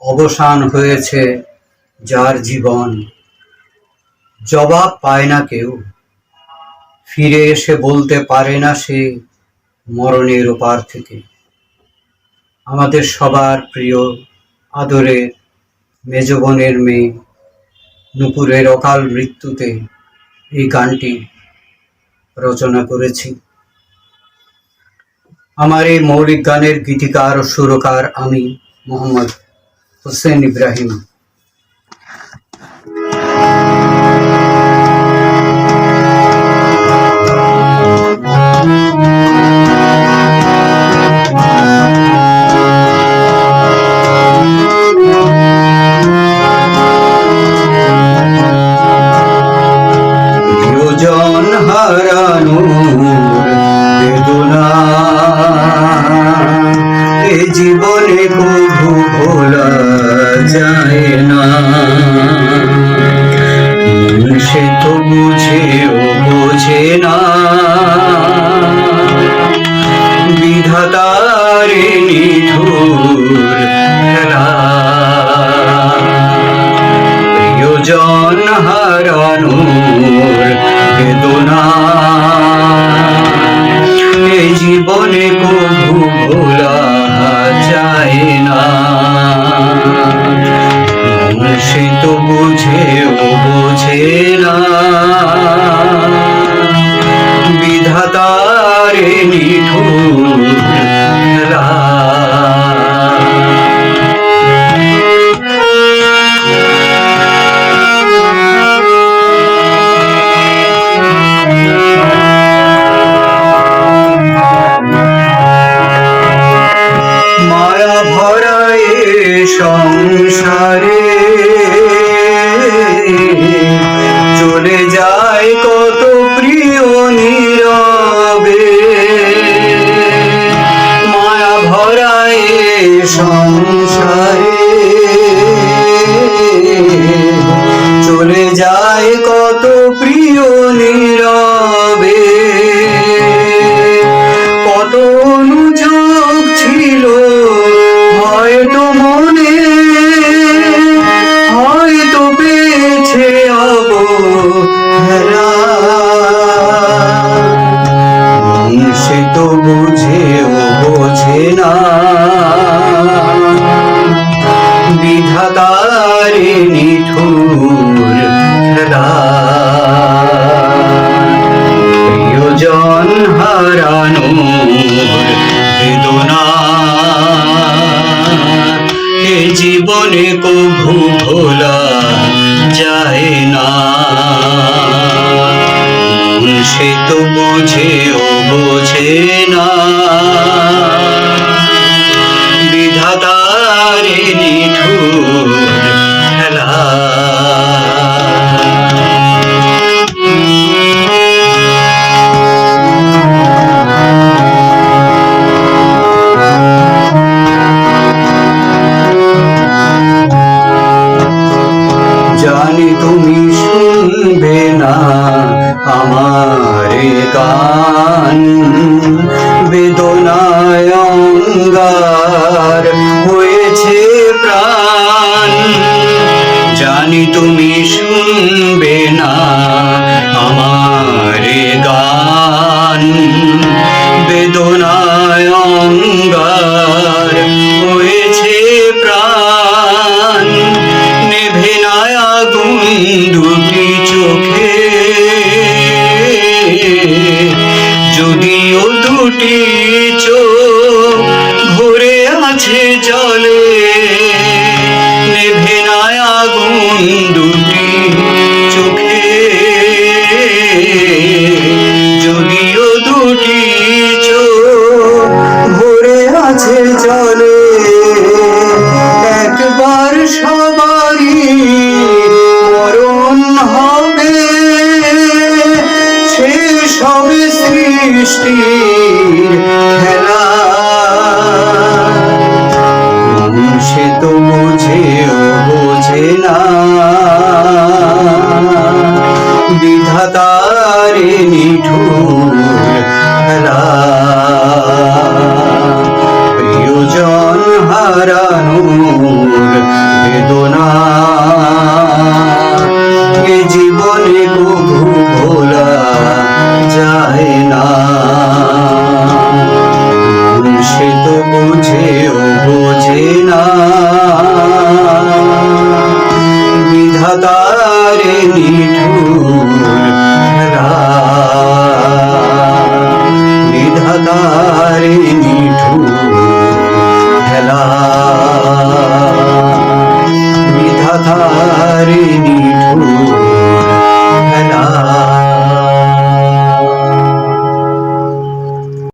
অবসান হয়েছে যার জীবন। জবাব পায় না কেউ। ফিরে এসে বলতে পারে না সে মরণের ওপার থেকে। আমাদের সবার প্রিয় আদরের মেজ বোনের মেয়ে, নুপুরের অকাল মৃত্যুতে এই গানটি রচনা করেছি। আমার এই মৌলিক গানের গীতিকার ও সুরকার আমি মোহাম্মদ হোসেন ইব্রাহিম প্রিয়জন হারানোর জীবনে কবু প্রিয় জীবনে কভু ভোলা যায় না। সে তো বোঝেও বোঝে না। জানি তুমি শুনবে না আমার কান। গান বেদনায় অঙ্গার হয়েছে প্রাণ। জানি তুমি সৃষ্টির খেলা। সে তো বোঝেও বোঝে না। বিধাতারে নিঠুর খেলা। প্রিয়জন হারানোর বেদনা। এ জীবনে কবু ভোলা যায় না। করে বিধাতার নিঠু খেলা